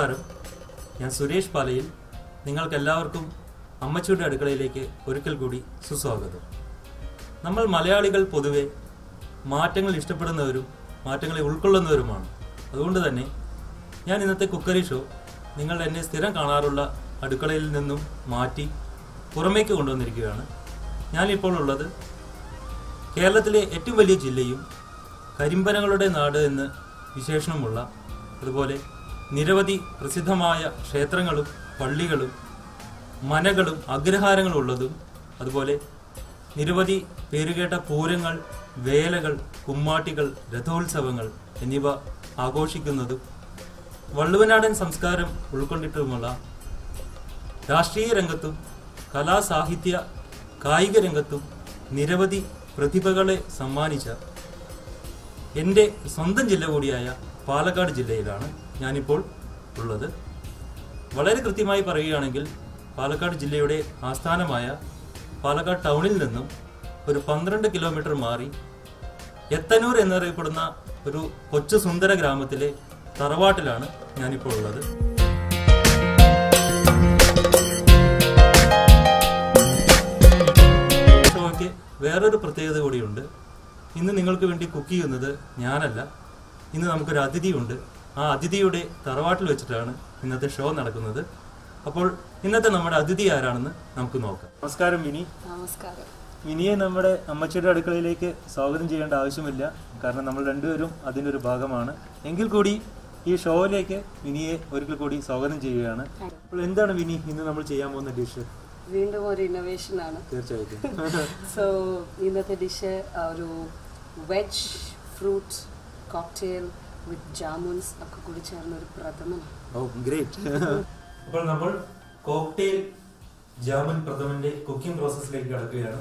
നമസ്കാരം. ഞാൻ സുരേഷ് പാലയിൽ നിങ്ങൾക്കെല്ലാവർക്കും അമ്മച്ചിയുടെ അടുക്കളയിലേക്ക് ഒരിക്കൽ കൂടി സുസ്വാഗതം. നമ്മൾ മലയാളികൾ പൊതുവെ മാറ്റങ്ങൾ ഇഷ്ടപ്പെടുന്നവരും മാറ്റങ്ങളെ ഉൾക്കൊള്ളുന്നവരുമാണ്. അതുകൊണ്ട് തന്നെ ഞാൻ ഇന്നത്തെ കുക്കറി ഷോ നിങ്ങൾ എന്നെ സ്ഥിരം കാണാറുള്ള അടുക്കളയിൽ നിന്നും മാറ്റി പുറമേക്ക് കൊണ്ടുവന്നിരിക്കുകയാണ്. ഞാനിപ്പോൾ ഉള്ളത് കേരളത്തിലെ ഏറ്റവും വലിയ ജില്ലയും കരിമ്പനകളുടെ നാട് എന്ന് വിശേഷണമുള്ള അതുപോലെ നിരവധി പ്രസിദ്ധമായ ക്ഷേത്രങ്ങളും പള്ളികളും മനകളും അഗ്രഹാരങ്ങളും ഉള്ളതും അതുപോലെ നിരവധി പേരുകേട്ട പൂരങ്ങൾ വേലകൾ കുമ്മാട്ടികൾ രഥോത്സവങ്ങൾ എന്നിവ ആഘോഷിക്കുന്നതും വള്ളുവനാടൻ സംസ്കാരം ഉൾക്കൊണ്ടിട്ടുമുള്ള രാഷ്ട്രീയ രംഗത്തും കലാസാഹിത്യ കായിക രംഗത്തും നിരവധി പ്രതിഭകളെ സമ്മാനിച്ച എന്റെ സ്വന്തം ജില്ല കൂടിയായ പാലക്കാട് ജില്ലയിലാണ് ഞാനിപ്പോൾ ഉള്ളത്. വളരെ കൃത്യമായി പറയുകയാണെങ്കിൽ പാലക്കാട് ജില്ലയുടെ ആസ്ഥാനമായ പാലക്കാട് ടൗണിൽ നിന്നും ഒരു പന്ത്രണ്ട് കിലോമീറ്റർ മാറി എത്തനൂർ എന്നറിയപ്പെടുന്ന ഒരു കൊച്ചു സുന്ദര ഗ്രാമത്തിലെ തറവാട്ടിലാണ് ഞാനിപ്പോൾ ഉള്ളത്. വേറൊരു പ്രത്യേകത കൂടിയുണ്ട്. ഇന്ന് നിങ്ങൾക്ക് വേണ്ടി കുക്ക് ചെയ്യുന്നത് ഞാനല്ല. ഇന്ന് നമുക്കൊരു അതിഥിയുണ്ട്. ആ അതിഥിയുടെ തറവാട്ടിൽ വെച്ചിട്ടാണ് ഇന്നത്തെ ഷോ നടക്കുന്നത്. അപ്പോൾ ഇന്നത്തെ നമ്മുടെ അതിഥി ആരാണെന്ന് നമുക്ക് നോക്കാം. നമസ്കാരം മിനി നമസ്കാരം. മിനിയെ നമ്മുടെ അമ്മച്ചിയുടെ അടുക്കളയിലേക്ക് സ്വാഗതം ചെയ്യേണ്ട ആവശ്യമില്ല. കാരണം നമ്മൾ രണ്ടുപേരും അതിന്റെ ഒരു ഭാഗമാണ്. എങ്കിൽ കൂടി ഈ ഷോയിലേക്ക് മിനിയെ ഒരിക്കൽ കൂടി സ്വാഗതം ചെയ്യുകയാണ്. അപ്പോൾ എന്താണ് മിനി ഇന്ന് നമ്മൾ ചെയ്യാൻ പോകുന്ന ഡിഷ്? വീണ്ടും ഒരു ഇന്നോവേഷൻ ആണ്. തീർച്ചയായിട്ടും. സോ ഇന്നത്തെ ഡിഷ് ഒരു veg fruit cocktail with jamuns ഒക്കെ കൂടി ചേർന്ന ഒരു പ്രഥമനാണ് ഓ ഗ്രേറ്റ് അപ്പോൾ നമ്മൾ കോക്ടെയിൽ ജാമുൻ പ്രഥമന്റെ കുക്കിംഗ് പ്രോസസ്സിലേക്ക് കടക്കുകയാണ്.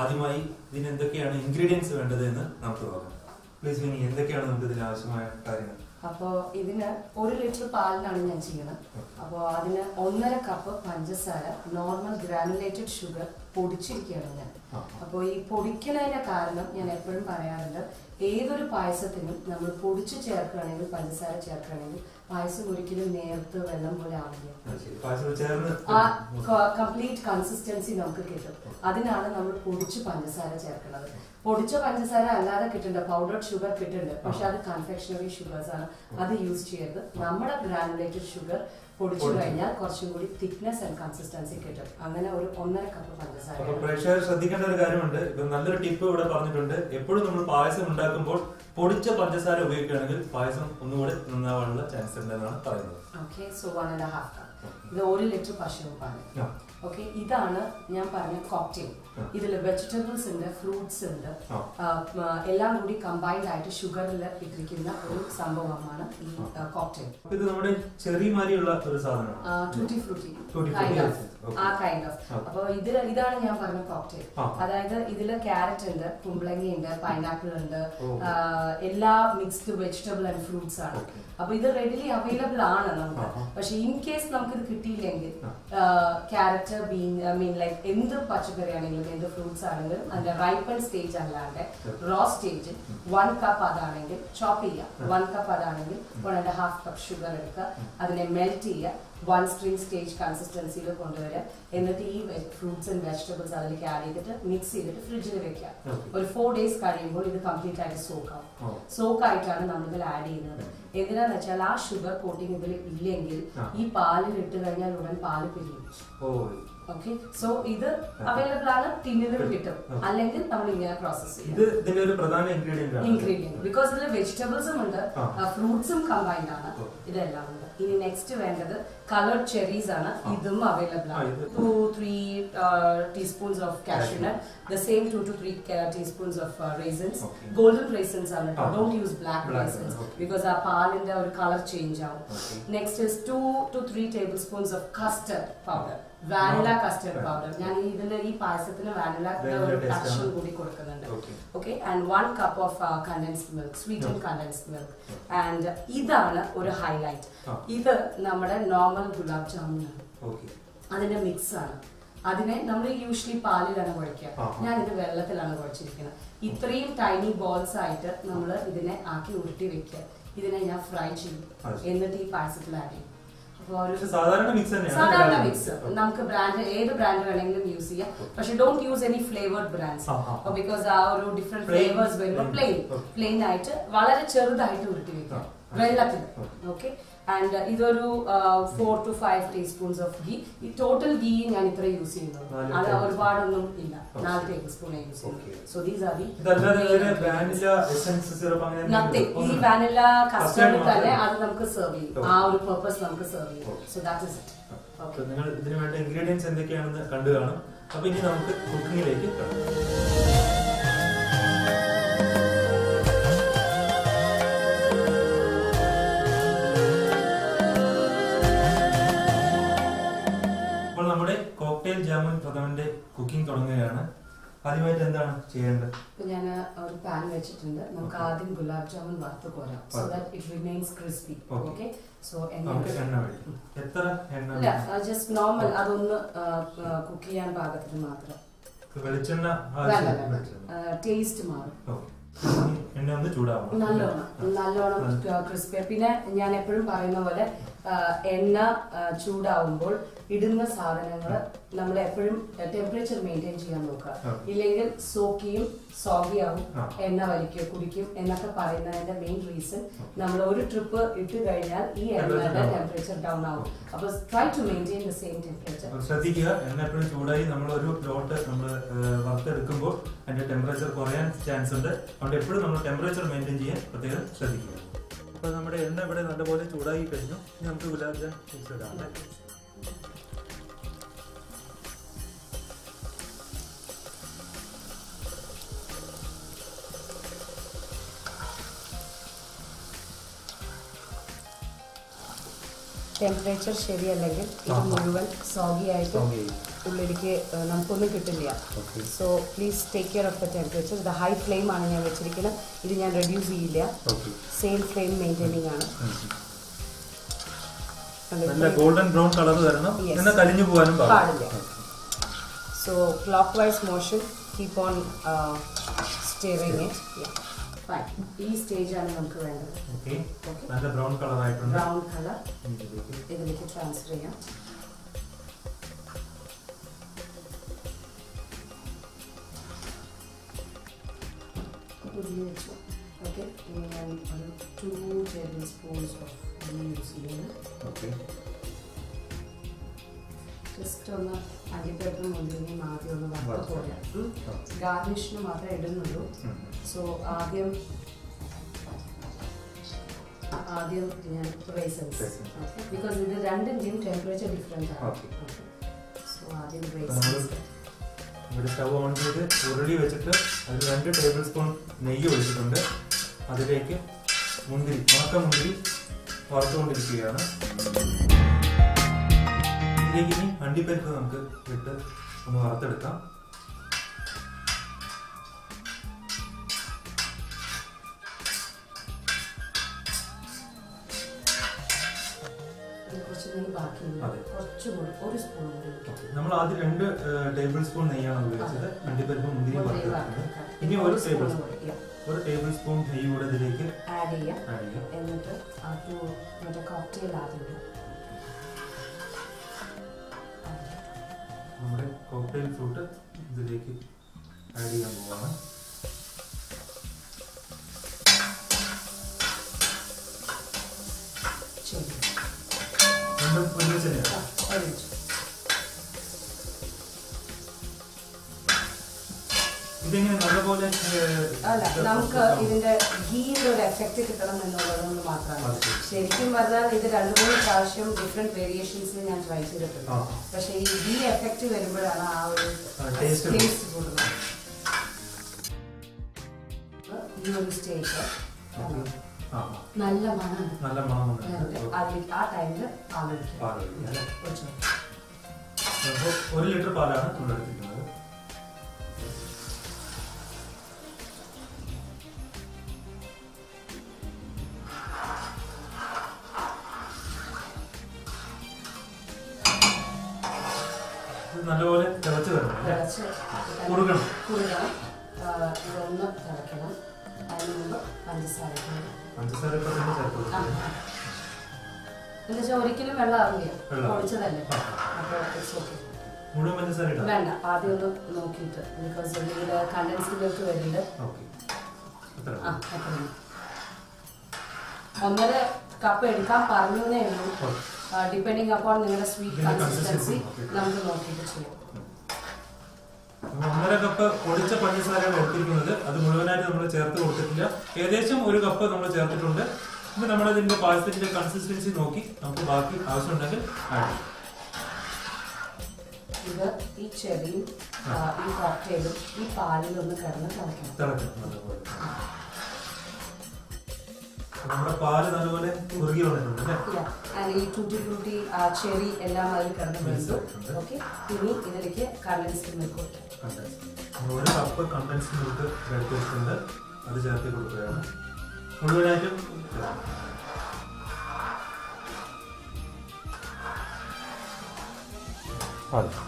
ആദ്യമായി ഇതിന് എന്തൊക്കെയാണ് ഇൻഗ്രീഡിയൻസ് വേണ്ടത് എന്ന് നമുക്ക് നോക്കാം. പ്ലീസ് മിനി എന്തൊക്കെയാണ് നമുക്ക് ഇതിന് ആവശ്യമായ കാര്യങ്ങൾ? അപ്പോൾ ഇതിന് ഒരു ലിറ്റർ പാലിനാണ് ഞാൻ ചെയ്യുന്നത്. അപ്പോൾ അതിന് ഒന്നര കപ്പ് പഞ്ചസാര നോർമൽ ഗ്രാനുലേറ്റഡ് ഷുഗർ പൊടിച്ചിരിക്കുകയാണ് ഞാൻ. അപ്പോ അപ്പോൾ ഈ പൊടിക്കുന്നതിന്റെ കാരണം ഞാൻ എപ്പോഴും പറയാറുണ്ട് ഏതൊരു പായസത്തിനും നമ്മൾ പൊടിച്ച് ചേർക്കുകയാണെങ്കിൽ പഞ്ചസാര ചേർക്കുകയാണെങ്കിൽ പായസം ഒരിക്കലും നേർത്ത് വെള്ളം പോലെ ആവില്ല. ആ കംപ്ലീറ്റ് കൺസിസ്റ്റൻസി നമുക്ക് കിട്ടും. അതിനാണ് നമ്മൾ പൊടിച്ച് പഞ്ചസാര ചേർക്കുന്നത്. പൊടിച്ച പഞ്ചസാര അല്ലാതെ കിട്ടുന്നുണ്ട് പൗഡർഡ് ഷുഗർ കിട്ടുന്നുണ്ട് പക്ഷെ അത് കൺഫെക്ഷണറി ഷുഗേഴ്സ് ആണ്. അത് യൂസ് ചെയ്യരുത്. നമ്മുടെ ഗ്രാനുലേറ്റഡ് ഷുഗർ പൊടിച്ചു കഴിഞ്ഞാൽ കുറച്ചും കൂടി തിക്നെസ് ആൻഡ് കൺസിസ്റ്റൻസി കിട്ടും. അങ്ങനെ ഒരു ഒന്നര കപ്പ് പഞ്ചസാര. പ്രേക്ഷകർ ശ്രദ്ധിക്കേണ്ട ഒരു കാര്യമുണ്ട്. നല്ലൊരു ടിപ്പ് ഇവിടെ പറഞ്ഞിട്ടുണ്ട്. എപ്പോഴും നമ്മൾ പായസം ഉണ്ടാക്കുമ്പോൾ പൊടിച്ച പഞ്ചസാര ഉപയോഗിക്കുകയാണെങ്കിൽ പായസം ഒന്നുകൂടി നന്നാവാനുള്ള ചാൻസ് ഉണ്ടെന്നാണ് പറയുന്നത്. Okay so one and half cup ഇത് ഒരു ലിറ്റർ പശുവാണ്. ഓക്കെ ഇതാണ് ഞാൻ പറഞ്ഞ കോക്ടെയിൽ. ഇതിൽ വെജിറ്റബിൾസ് ഉണ്ട് ഫ്രൂട്ട്സ് ഉണ്ട്. എല്ലാം കൂടി കമ്പൈൻഡ് ആയിട്ട് ഷുഗറിൽ ഇട്ടിരിക്കുന്ന ഒരു സംഭവമാണ് ഈ കോക്ടെയിൽ ഇത് നമ്മുടെ ചെറിയ മാതിരിയുള്ള ഒരു സാധനമാണ്. ടൂട്ടി ഫ്രൂട്ടി ആ കൈൻഡ് ഓഫ്. അപ്പൊ ഇതിൽ ഇതാണ് ഞാൻ പറഞ്ഞ കോക്ടെയിൽ അതായത് ഇതിൽ ക്യാരറ്റ് ഉണ്ട് കുമ്പളങ്ങി ഉണ്ട് പൈനാപ്പിൾ ഉണ്ട് എല്ലാ മിക്സ്ഡ് വെജിറ്റബിൾ ആൻഡ് ഫ്രൂട്ട്സ് ആണ്. അപ്പൊ ഇത് റെഡിലി അവൈലബിൾ ആണ് നമുക്ക്. പക്ഷെ ഇൻ കേസ് നമുക്ക് ഇത് കിട്ടിയില്ലെങ്കിൽ. Carrot bean I mean like എന്ത് പച്ചക്കറി ആണെങ്കിലും എന്ത് ഫ്രൂട്ട്സ് ആണെങ്കിലും അതിന്റെ റൈപ്പൺ സ്റ്റേജ് അല്ലാണ്ട് റോ സ്റ്റേജ് വൺ കപ്പ് അതാണെങ്കിൽ ചോപ്പ് ചെയ്യുക വൺ കപ്പ് അതാണെങ്കിൽ one and half cup sugar എടുക്കുക. അതിനെ മെൽറ്റ് ചെയ്യുക. വൺ സ്ട്രീം സ്റ്റേജ് കൺസിസ്റ്റൻസിയിൽ കൊണ്ടുവരിക എന്നിട്ട് ഈ ഫ്രൂട്ട്സ് ആൻഡ് വെജിറ്റബിൾസ് അതിലേക്ക് ആഡ് ചെയ്തിട്ട് മിക്സ് ചെയ്തിട്ട് ഫ്രിഡ്ജിൽ വെക്കുക ഒരു ഫോർ ഡേയ്സ് കഴിയുമ്പോൾ ഇത് കംപ്ലീറ്റ് ആയിട്ട് സോക്ക് ആവും. സോക്ക് ആയിട്ടാണ് നമ്മൾ ഇതിൽ ആഡ് ചെയ്യുന്നത്. എന്തിനാന്ന് വെച്ചാൽ ആ ഷുഗർ കോട്ടിംഗ് ഇതിൽ ഇല്ലെങ്കിൽ ഈ പാലിൽ ഇട്ട് കഴിഞ്ഞാൽ ഉടൻ പാൽ പിരിയും. ഓ ഓക്കെ സോ ഇത് അവൈലബിൾ ആണ് ടിന്നിലും കിട്ടും. അല്ലെങ്കിൽ നമ്മൾ ഇങ്ങനെ പ്രോസസ് ചെയ്യും ഇൻഗ്രീഡിയന്റ് ബിക്കോസ് ഇതിൽ വെജിറ്റബിൾസും ഉണ്ട്. ഫ്രൂട്ട്സും കമ്പൈൻഡ് ആണ്. ഇതെല്ലാം ഉണ്ട് ഇനി നെക്സ്റ്റ് വേണ്ടത് കളർഡ് ചെറീസ് ആണ്. ഇതും അവൈലബിൾ ആണ്. Two three teaspoons of cashew nut the same two two three teaspoons of raisins. Golden raisins ആണ്. Don't use black raisins. Because ആ പാലിന്റെ ഒരു കളർ ചേഞ്ച് ആവും. Next is two two three table spoons of custard powder vanilla. Custard powder ഞാൻ ഈ ഇതിന്റെ ഈ പായസത്തിന് വാനില ടച്ചും കൂടി കൊടുക്കുന്നുണ്ട്. Okay and one cup of condensed milk sweet and condensed milk and ഇതാണ് ഒരു ഹൈലൈറ്റ്. ഇത് നമ്മുടെ നോർമൽ ഗുലാബ് ജാമുനാണ് ആണ്. അതിന്റെ മിക്സ് ആണ്. അതിനെ നമ്മൾ യൂഷ്വലി പാലിലാണ് കുഴയ്ക്കുക. ഇത് വെള്ളത്തിലാണ് കുഴച്ചിരിക്കുന്നത്. ഇത്രയും ടൈനി ബോൾസ് ആയിട്ട് നമ്മൾ ഇതിനെ ആക്കി ഉരുട്ടി വെക്കുക. ഇതിനെ ഞാൻ ഫ്രൈ ചെയ്യും. എന്നിട്ട് ഈ പായസത്തിൽ ആഡ് ചെയ്യും. സാധാരണ മിക്സ് തന്നെയാണ്. സാധാരണ മിക്സ് നമുക്ക് ബ്രാൻഡ് ഏത് ബ്രാൻഡ് വേണമെങ്കിലും യൂസ് ചെയ്യാം. പക്ഷെ don't use any flavoured brands. Because ആ ഒരു ഡിഫറെന്റ്. ഫ്ലേവേഴ്സ് വരുമ്പോൾ പ്ലെയിൻ പ്ലെയിൻ ആയിട്ട് വളരെ ചെറുതായിട്ട് ഉരുട്ടി വെക്കാം. വെള്ളത്തിൽ. ഓക്കെ ആൻഡ് ഇതൊരു four two five teaspoons of ghee ഈ ടോട്ടൽ ഗീ ഞാൻ ഇത്ര യൂസ് ചെയ്യുന്നത് നാല് അത്. ഒരുപാടൊന്നും ഇല്ല. നാല് ടേബിൾ സ്പൂൺ യൂസ് ചെയ്യുന്നു ചെയ്യുന്നത് സോ ദീസ് ആർ ദി ഇതല്ലാതെ വേറെ വാനില എസൻസ് സിറപ്പ് നത്തിങ് ഈ വാനില കസ്റ്റർഡ് തന്നെ അത് നമുക്ക് സെർവ് ചെയ്യും. ആ ഒരു പെർപ്പസ് നമുക്ക് സെർവ് ചെയ്യും. സോ ദാറ്റ് ഇസ് ഇറ്റ് നിങ്ങൾ ഇതിനു വേണ്ട ഇൻഗ്രീഡിയൻസ് എന്തൊക്കെയാണെന്ന് കണ്ടു കാണും. അപ്പൊ ഇനി നമുക്ക് കുക്കിങ്ങിലേക്ക് കടക്കാം. ആദ്യമായിട്ട് എന്താണ് ചെയ്യേണ്ടത്? ഇപ്പൊ ഞാൻ ഒരു പാൻ വെച്ചിട്ടുണ്ട്. നമുക്ക് ആദ്യം ഗുലാബ് ജാമുൻ വറുത്ത് കോരാം. So that it remains crispy. Okay so എണ്ണ എത്ര എണ്ണ ജസ്റ്റ് നോർമൽ അതൊന്ന് കുക്ക് ചെയ്യാൻ പാകത്തിന് മാത്രം. വെളിച്ചെണ്ണ ടേസ്റ്റ് മാറും. എണ്ണ ഒന്ന് ചൂടാവും നല്ലോണം. നല്ലോണം ക്രിസ്പി പിന്നെ ഞാൻ എപ്പോഴും പറയുന്ന പോലെ എണ്ണ ചൂടാവുമ്പോൾ ഇടുന്ന സാധനങ്ങൾ നമ്മൾ എപ്പോഴും ടെമ്പറേച്ചർ മെയിന്റെയിൻ ചെയ്യാൻ നോക്കുക. ഇല്ലെങ്കിൽ സോക്കിയും സോഗിയാവും. എണ്ണ വലിക്കുക കുടിക്കും എന്നൊക്കെ പറയുന്നതിന്റെ മെയിൻ റീസൺ നമ്മൾ ഒരു ട്രിപ്പ് ഇട്ട് കഴിഞ്ഞാൽ ഈ എണ്ണയുടെ ടെമ്പറേച്ചർ ഡൗൺ ആവും. അപ്പൊ try to maintain the same temperature ശ്രദ്ധിക്കുക എണ്ണ എപ്പോഴും ചൂടായി നമ്മൾ ഒരു ലോട്ട് നമ്മൾ വറുത്തെടുക്കുമ്പോൾ അതിന്റെ ടെമ്പറേച്ചർ കുറയാൻ ചാൻസ് ഉണ്ട്. അതുകൊണ്ട് എപ്പോഴും നമ്മൾ ടെമ്പറേച്ചർ മെയിന്റെയിൻ ചെയ്യാൻ പ്രത്യേകം ശ്രദ്ധിക്കുക. അപ്പോൾ നമ്മുടെ എണ്ണ ഇവിടെ നല്ലപോലെ ചൂടാക്കി കഴിഞ്ഞു. ഇനി നമുക്ക് ഗുലാബ് ജാം മിക്സ് ഇടാം ടെമ്പറേച്ചർ ശരിയല്ലെങ്കിൽ ഇത്. മുഴുവൻ സോഗി ആയിട്ട് ഉള്ളിലേക്ക് നമുക്കൊന്നും കിട്ടില്ല so please take care of the temperature ഇത് ഹൈ ഫ്ലെയിം ആണ് ഞാൻ വെച്ചിരിക്കുന്നത്. ഇത് ഞാൻ റെഡ്യൂസ് ചെയ്യില്ല. സെയിം ഫ്ലെയിം മെയിന്റെയിനിങ് ആണ്. നല്ല ഗോൾഡൻ ബ്രൗൺ കളർ വരണം. എന്നാൽ കരിഞ്ഞു പോകാനും പാടില്ല. So clockwise motion keep on steering it ഈ സ്റ്റേജ് ആണ് നമുക്ക് വേണ്ടത്. നല്ല ബ്രൗൺ കളർ ആയിട്ടുണ്ട്. ബ്രൗൺ കളർ ഇതിലേക്ക്. ട്രാൻസ്ഫർ ചെയ്യാം. ഉരുളി വെച്ചു. ഓക്കെ ഞാൻ ഒരു two table spoons of ghee use ചെയ്യുന്നത് ഓക്കെ ജസ്റ്റ് ഒന്ന് അണ്ടിപ്പരിപ്പും മുന്തിരിയും ആദ്യം ഒന്ന് വറുത്ത് പോലെ. ഗാർണിഷിന് മാത്രമേ ഇടുന്നുള്ളൂ. സോ ആദ്യം ആദ്യം ഞാൻ റൈസൻസ്. ബിക്കോസ് ഇത് രണ്ടിന്റെയും ടെമ്പറേച്ചർ ഡിഫറെന്റ് ആണ്. സോ ആദ്യം റൈസൻസ് ഇവിടെ സ്റ്റവ് ഓൺ ചെയ്ത് ഉരുളി വെച്ചിട്ട് അതിൽ രണ്ട് ടേബിൾ സ്പൂൺ നെയ്യ് ഒഴിച്ചിട്ടുണ്ട്. അതിലേക്ക് മുന്തിരി ഉണക്ക മുന്തിരി വറുത്തുകൊണ്ടിരിക്കുകയാണ്. ഇതിലേക്ക് ഇനി അണ്ടിപ്പരിപ്പ് നമുക്ക് ഇട്ട് ഒന്ന് വറുത്തെടുക്കാം. നമ്മൾ ആദ്യം രണ്ട് ടേബിൾ സ്പൂൺ നെയ്യാണ് ഉപയോഗിച്ചത്. അണ്ടിപ്പരിപ്പ് മുന്തിരി വറുത്തെടുക്കുന്നത് ഇനി ഒരു ടേബിൾ സ്പൂൺ ഒരു ടേബിൾ സ്പൂൺ നെയ്യ് കൂടെ ഇതിലേക്ക് ആഡ് ചെയ്യാം. എന്നിട്ട് ആ ടു മറ്റേ കോക്ടെയിൽ ആദ്യം ഇടാം. നമ്മുടെ കോക്ടെയിൽ ഫ്രൂട്ട് ഇതിലേക്ക് അല്ല നമുക്ക്. ഇതിന്റെ ഗീന്റെ ഒരു എഫക്റ്റ് കിട്ടണം എന്നുള്ളതുകൊണ്ട് മാത്രമാണ്. ശരിക്കും പറഞ്ഞാൽ ഇത് രണ്ടു മൂന്ന് പ്രാവശ്യം ഡിഫറെന്റ് വേരിയേഷൻസിൽ ഞാൻ ട്രൈ ചെയ്തിട്ടുണ്ട്. പക്ഷെ ഈ ഗീ എഫക്റ്റ് വരുമ്പോഴാണ് ആ ഒരു ടേസ്റ്റ് കൂടുന്നത്. ഈ ഒരു സ്റ്റേജ്. നല്ല മണം. നല്ല മണം. അതിലേക്ക് ആ ടൈമിൽ പാൽ ഒഴിക്കുക ഒരു ലിറ്റർ പാലാണ് നമ്മൾ എടുത്തിരിക്കുന്നത്. നല്ലപോലെ തിളച്ച് വരണം അല്ലേ? കുറുകണം. കുറുകണം. ആ, ഇതൊന്ന് തിളയ്ക്കണം. അതിന് മുമ്പ് പഞ്ചസാര ഒരിക്കലും വെള്ളം. അപ്പോൾ മുഴുവൻ പഞ്ചസാര വേണ്ട ആദ്യം ഒന്ന് നോക്കിയിട്ട്. ബിക്കോസ് ഇതിൽ വരുന്നുണ്ട്. ആ ഒന്നര കപ്പ് എടുക്കാൻ പറഞ്ഞേ ഉള്ളൂ. ഡിപ്പെൻഡിങ് അപ്പോൺ നിങ്ങളുടെ സ്വീറ്റ് കൺസിസ്റ്റൻസി നമുക്ക് നോക്കിയിട്ട് ചെയ്യാം. ഒന്നര കപ്പ് പൊടിച്ച പഞ്ചസാരയാണ് എടുത്തിരിക്കുന്നത്. അത് മുഴുവനായിട്ട് നമ്മൾ ചേർത്ത് കൊടുത്തിട്ടില്ല. ഏകദേശം ഒരു കപ്പ് നമ്മൾ ചേർത്തിട്ടുണ്ട്. ഇപ്പൊ നമ്മൾ പായസത്തിന്റെ കൺസിസ്റ്റൻസി നോക്കി നമുക്ക് ബാക്കി ആവശ്യമുണ്ടെങ്കിൽ ആഡ് ചെയ്യാം. ഇത് ഈ ചെടിയും ഈ കോക്ടെയിലും ഈ പാലിലൊന്ന് കിടന്ന് തിളക്കണം തിളക്കണം നമ്മുടെ പാൽ നല്ലപോലെ കുറുകി വന്നിട്ടുണ്ട് ഈ ടൂട്ടി ഫ്രൂട്ടി ചെറി എല്ലാം അതിൽ കിടന്ന് ഓക്കെ ഇനി ഇതിലേക്ക് കണ്ടൻസ്ഡ് മിൽക്ക് നമ്മൾ ഒരു കപ്പ് കണ്ടൻസ്ഡ് മിൽക്ക് എടുത്ത് വെച്ചിട്ടുണ്ട്. അത് ചേർത്ത് കൊടുക്കുകയാണ്. മുഴുവനായിട്ടും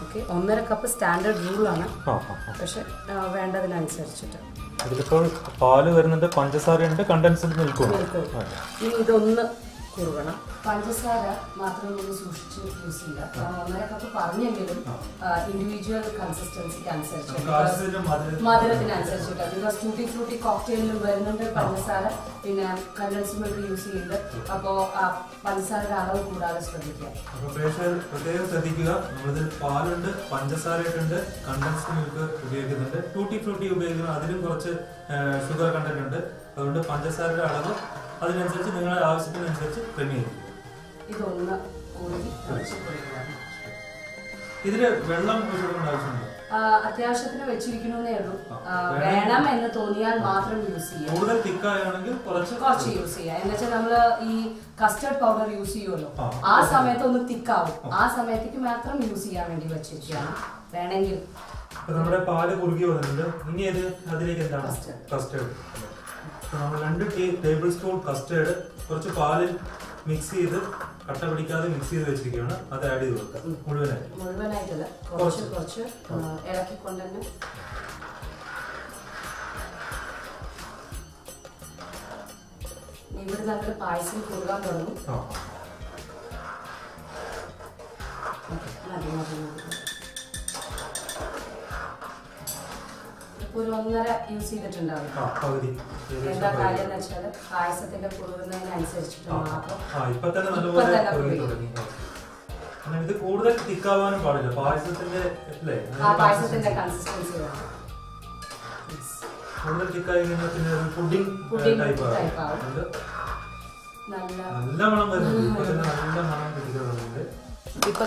ഓക്കെ ഒന്നര കപ്പ് സ്റ്റാൻഡേർഡ് റൂളാണ് ആ ആ ആ. പക്ഷെ വേണ്ടതിനനുസരിച്ചിട്ട്. ഇതിലിപ്പോൾ പാൽ വരുന്നുണ്ട് പഞ്ചസാരയുണ്ട് കണ്ടൻസ് നിൽക്കുന്നു. ഇതൊന്ന് കുറുകണം. പഞ്ചസാര മാത്രം ഒന്ന് സൂക്ഷിച്ച് യൂസ് ചെയ്യുക അങ്ങനെയൊക്കെ ഒന്നര കപ്പ് പറഞ്ഞെങ്കിലും ഇൻഡിവിജ്വൽ കൺസിസ്റ്റൻസിക്ക് അനുസരിച്ച്. നമുക്ക് ആവശ്യത്തിന് മധുരം മധുരത്തിനനുസരിച്ചിട്ട് ബിക്കോസ് ടൂട്ടി ഫ്രൂട്ടി കോക്ടെയിലും വരുന്നുണ്ട് പഞ്ചസാര. പിന്നെ കണ്ടൻസ് മിൽക്ക് യൂസ് ചെയ്യുന്നുണ്ട്. അപ്പോൾ പഞ്ചസാരയുടെ അളവ് കൂടാതെ ശ്രദ്ധിക്കുക. പ്രത്യേകം ശ്രദ്ധിക്കുക. നമ്മളിതിൽ പാലുണ്ട് പഞ്ചസാരയുണ്ട് കണ്ടൻസ്ഡ് മിൽക്ക് ഉപയോഗിക്കുന്നുണ്ട്. ടൂട്ടി ഫ്രൂട്ടി ഉപയോഗിക്കുന്നത് അതിലും കുറച്ച് ഷുഗർ കണ്ടന്റ് ഉണ്ട്. അതുകൊണ്ട് പഞ്ചസാരയുടെ അളവ് അതിനനുസരിച്ച് നിങ്ങളുടെ ആവശ്യത്തിനനുസരിച്ച് ക്രമീകരിക്കും. ഇതൊന്ന് ഇതിൽ വെള്ളം ഒഴിച്ചുകൊടുക്കേണ്ട ആവശ്യമുണ്ട്? അത്യാവശ്യത്തിന് വെച്ചിരിക്കണമെന്നേ ഉള്ളൂ. വേണം. എന്ന് തോന്നിയാൽ മാത്രം യൂസ് ചെയ്യാം. കൂടുതൽ തിക്കായാണെങ്കിൽ കുറച്ച് കുറച്ച് യൂസ് ചെയ്യാം. എന്ന് വെച്ചാൽ നമ്മൾ ഈ കസ്റ്റർഡ് പൗഡർ യൂസ് ചെയ്യുമല്ലോ ആ. സമയത്ത് ഒന്ന് തിക്കാവും. ആ. സമയത്തേക്ക് മാത്രം യൂസ് ചെയ്യാൻ വേണ്ടി വെച്ചിരിക്കുകയാണ്. വേണമെങ്കിൽ. നമ്മുടെ പാൽ കുറുകി വന്നിട്ടുണ്ട്. ഇനി അത് അതിലേക്ക് എന്താണ്? കസ്റ്റർഡ് നമ്മൾ രണ്ട് ടേബിൾ സ്പൂൺ കസ്റ്റേർഡ് കുറച്ച് പാലിൽ മിക്സ് ചെയ്ത് കട്ട പിടിക്കാതെ മിക്സ് ചെയ്ത് വെച്ചിരിക്കുകയാണ്. അത് ആഡ് ചെയ്ത് കൊടുക്കുക. മുഴുവനായിട്ട്. മുഴുവനായിട്ടല്ല. കുറച്ച്. കുറച്ച്. ഇളക്കിക്കൊണ്ട് തന്നെ. ഇവിടെ നമ്മൾ പായസം കുറുകാൻ തുടങ്ങും. മതി മതി. ഒരു ഒന്നര യൂസ് ചെയ്തിട്ടുണ്ടാവും എന്താ കാര്യം എന്ന് വെച്ചാൽ പായസത്തിന്റെ കുറുകുന്നതിനനുസരിച്ചിട്ട് മാത്രം ഇത് കൂടുതൽ തിക്കാവാനും പാടില്ല. പായസത്തിന്റെ പായസത്തിന്റെ കൺസിസ്റ്റൻസി വേണം. കൂടുതൽ തിക്കായി കഴിഞ്ഞാൽ പിന്നെ പുഡിംഗ് ടൈപ്പ് ആവും. നല്ല മണം വരുന്നുണ്ട്. നല്ല മണം പിടിക്കുന്നുണ്ട്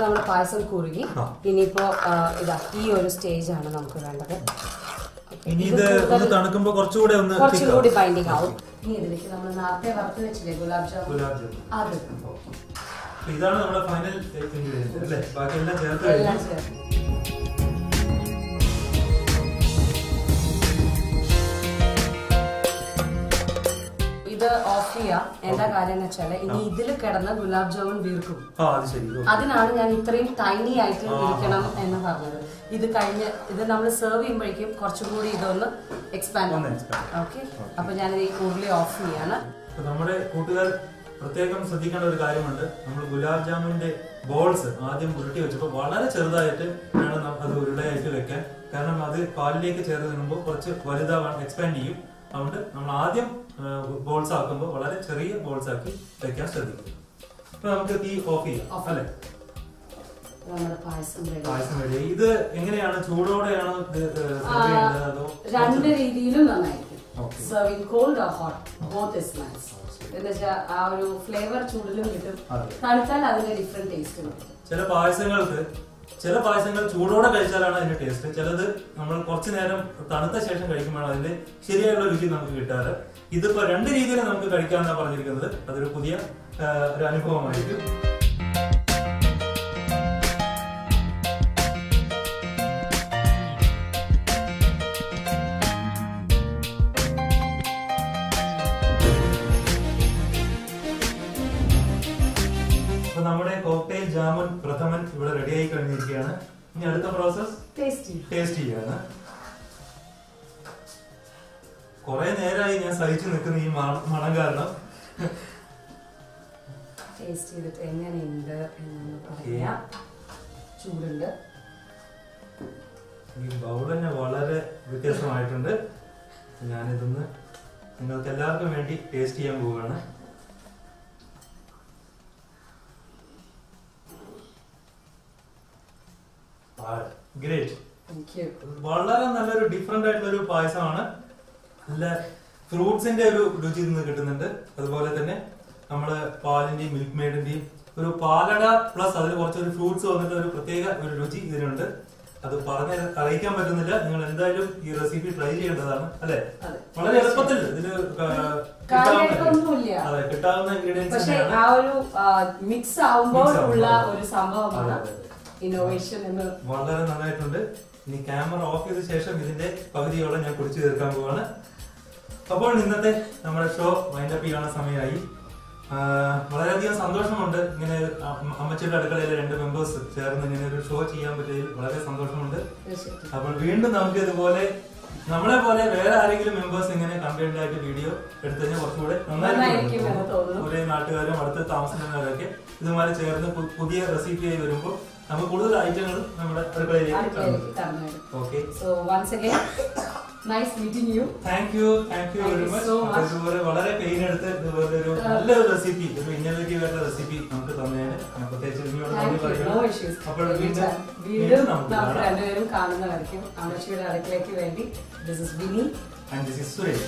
നമ്മൾ പായസം കുറുകി. ഇനിയിപ്പോ ഇതാ ഈ ഒരു സ്റ്റേജ് ആണ് നമുക്ക് വേണ്ടത്. ഇനി ഇത് ഇത് ഒന്ന് തണുക്കുമ്പോ കുറച്ചുകൂടെ ഒന്ന് കുറച്ചും thick കൂടി ആവും. ബൈൻഡിങ് ആവും ഇനി ഇതിലേക്ക് നമ്മൾ നേരത്തെ വറുത്ത് വെച്ചില്ലേ ഗുലാബ് ജാമുൻ. അത്. ഇതാണ് നമ്മുടെ ഫൈനൽ ബാക്കി എല്ലാം ചേർത്ത് എല്ലാം ചേർത്ത്. ഇത് ഓഫ് ചെയ്യാം. എന്താ കാര്യം എന്ന് വെച്ചാൽ ഇനി ഇതിൽ കിടന്ന് ഗുലാബ് ജാമുൻ വീർക്കും. അതിനാണ് ഞാൻ ഇത്രയും ടൈനി ആയിട്ട് ഇരിക്കണം. എന്ന് പറഞ്ഞത്. ഇത് കഴിഞ്ഞ് ഇത് നമ്മൾ സെർവ് ചെയ്യുമ്പോഴേക്കും കുറച്ചും കൂടി ഇതൊന്ന് എക്സ്പാൻഡ്. ഓക്കെ അപ്പൊ ഞാൻ ഈ ഉരുളി ഓഫ് ചെയ്യാണ്. നമ്മുടെ കൂട്ടുകാർ പ്രത്യേകം ശ്രദ്ധിക്കേണ്ട ഒരു കാര്യമുണ്ട്. നമ്മൾ ഗുലാബ് ജാമുന്റെ ബോൾസ് ആദ്യം ഉരുട്ടി വെച്ചപ്പോൾ വളരെ ചെറുതായിട്ട് വേണം അത് ഉരുളയായിട്ട് വെക്കാൻ. കാരണം അത് പാലിലേക്ക് ചേർന്ന് വരുമ്പോൾ കുറച്ച് വലുതാവാൻ എക്സ്പാൻഡ് ചെയ്യും. അതുകൊണ്ട് നമ്മൾ ആദ്യം ബോൾസ് ആക്കുമ്പോൾ വളരെ ചെറിയ ബോൾസ് ആക്കി വെക്കാൻ ശ്രദ്ധിക്കും ഇപ്പൊ നമുക്ക് തീ ഓഫ് ചെയ്യാം. അല്ലെ? പായസം ready. ഇത് എങ്ങനെയാണ്? ചൂടോടെയാണോ അതോ രണ്ട് രീതിയിലും നന്നായിരിക്കും. Serving cold or hot both is nice എന്ന് വെച്ചാൽ ആ ഒരു ഫ്ലേവർ ചൂടിലും കിട്ടും. തണുത്താൽ അതിന്റെ ഡിഫറെന്റ് ടേസ്റ്റ് ചില പായസങ്ങൾക്ക് ചില പായസങ്ങൾ ചൂടോടെ കഴിച്ചാലാണ് അതിന്റെ ടേസ്റ്റ് ചിലത് നമ്മൾ കുറച്ചു നേരം തണുത്ത ശേഷം കഴിക്കുമ്പോഴാണ് അതിന്റെ ശരിയായുള്ള രുചി നമുക്ക് കിട്ടാറ്. ഇതിപ്പോ രണ്ട് രീതിയിൽ നമുക്ക് കഴിക്കാമെന്നാണ് പറഞ്ഞിരിക്കുന്നത്. അതൊരു പുതിയ ഒരു അനുഭവമായിരിക്കും. ജാമുൻ പ്രഥമൻ ഇവിടെ റെഡിയായി കഴിഞ്ഞിരിക്കുകയാണ്. ഇനി അടുത്ത പ്രോസസ് ടേസ്റ്റി ചെയ്യാണ് കുറെ നേരമായി ഞാൻ സഹിച്ചു നിൽക്കുന്ന ഈ മണം മണം കാരണം. ടേസ്റ്റ് ചെയ്തിട്ട് എങ്ങനെയുണ്ട് എന്നൊന്ന് പറയാം. ചൂടുണ്ട്. ഈ ബൗൾ തന്നെ വളരെ വ്യത്യസ്തമായിട്ടുണ്ട്. ഞാനിതൊന്ന് നിങ്ങൾക്ക് എല്ലാവർക്കും വേണ്ടി ടേസ്റ്റ് ചെയ്യാൻ പോവുകയാണ്. ഗ്രേറ്റ് വളരെ നല്ലൊരു ഡിഫറെന്റ് ആയിട്ടുള്ള ഒരു പായസമാണ്. നല്ല ഫ്രൂട്ട്സിന്റെ ഒരു രുചി നിന്ന് കിട്ടുന്നുണ്ട്. അതുപോലെ തന്നെ നമ്മൾ പാലിന്റെയും മിൽക്ക് മെയ്ഡിന്റെയും ഒരു പാലട പ്ലസ് അതിൽ കുറച്ചൊരു ഫ്രൂട്ട്സ് വന്നിട്ട് ഒരു പ്രത്യേക ഒരു രുചി ഇതിനുണ്ട്. അത് പറഞ്ഞ് അറിയിക്കാൻ പറ്റുന്നില്ല. നിങ്ങൾ എന്തായാലും ഈ റെസിപ്പി ട്രൈ ചെയ്യേണ്ടതാണ്. അല്ലെ. വളരെ എളുപ്പത്തിൽ ഇതിൽ. കിട്ടാവുന്ന- അതെ കിട്ടാവുന്ന ഇൻഗ്രീഡിയൻസ് ആ ഒരു മിക്സ് ആവുമ്പോൾ ഉള്ള ഒരു സംഭവമാണ്. ഇന്നോവേഷൻ എന്ന് വളരെ നന്നായിട്ടുണ്ട്. ഇനി ക്യാമറ ഓഫ് ചെയ്ത ശേഷം ഇതിന്റെ പകുതിയോളം ഞാൻ കുടിച്ചു തീർക്കാൻ പോവാണ്. അപ്പോൾ ഇന്നത്തെ നമ്മുടെ ഷോ വൈൻഡപ്പ് ചെയ്യാനുള്ള സമയമായി. വളരെയധികം സന്തോഷമുണ്ട്. ഇങ്ങനെ അമ്മ- അമ്മച്ചിയുടെ അടുക്കളയിലെ രണ്ട് മെമ്പേഴ്സ് ചേർന്ന് ഇങ്ങനെ ഒരു ഷോ ചെയ്യാൻ പറ്റിയതിൽ വളരെ സന്തോഷമുണ്ട്. അപ്പോൾ വീണ്ടും നമുക്ക് ഇതുപോലെ നമ്മളെ പോലെ വേറെ ആരെങ്കിലും മെമ്പേഴ്സ് ഇങ്ങനെ കണ്ടന്റ് ആയിട്ട് വീഡിയോ എടുത്തുകഴിഞ്ഞാൽ കുറച്ചുകൂടെ നന്നായിട്ട് നാട്ടുകാരും അടുത്ത് താമസിക്കുന്നവരൊക്കെ ഇതുമായി ചേർന്ന് പുതിയ റെസിപ്പി ആയി വരുമ്പോൾ നമുക്ക് കൂടുതൽ ഐറ്റങ്ങൾ നമ്മുടെ അടുക്കളയിലേക്ക് ചെയ്യാം okay so once again nice meeting you thank you thank you Thank very you much. ഇതുപോലെ വളരെ പെയിൻ എടുത്ത് ഇതുപോലെ ഒരു നല്ലൊരു റെസിപ്പി ഒരു ഇന്നോവേറ്റീവ് ആയിട്ടുള്ള റെസിപ്പി നമുക്ക് തന്നതിന്. പ്രത്യേകിച്ച് ഇതിനോട് നന്ദി പറയുന്നു. അപ്പോൾ വീണ്ടും നമുക്ക് രണ്ടുപേരും കാണുന്നതായിരിക്കും അമ്മച്ചിയുടെ അടുക്കളയ്ക്ക് വേണ്ടി. This is Vini and this is Suresh